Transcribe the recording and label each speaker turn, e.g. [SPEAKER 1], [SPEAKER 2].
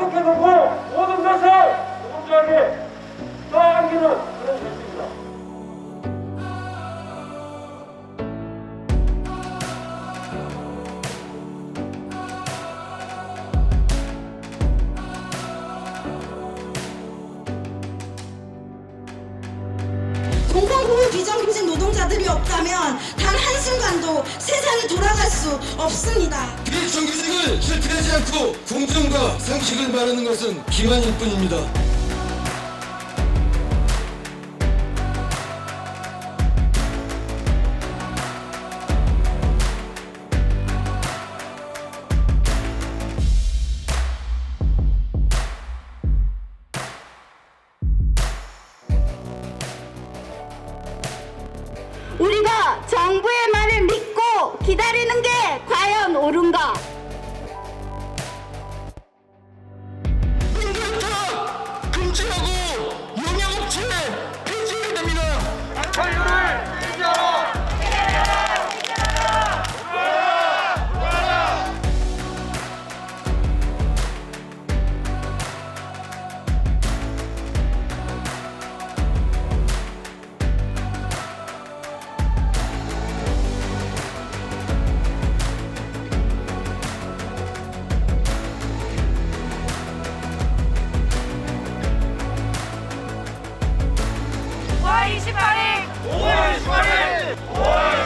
[SPEAKER 1] 약속해놓고 모든 것을 공정하게 떠안기는 그런 결정입니다. 공공부문 비정규직 노동자들이 없다면 순간도 세상이 돌아갈 수 없습니다.
[SPEAKER 2] 그 정규직을 실패하지 않고 공정과 상식을 말하는 것은 기만일 뿐입니다.
[SPEAKER 3] 우리가 정부의 기다리는 게 과연 옳은가? 5월 28일. 5월 28일. 5월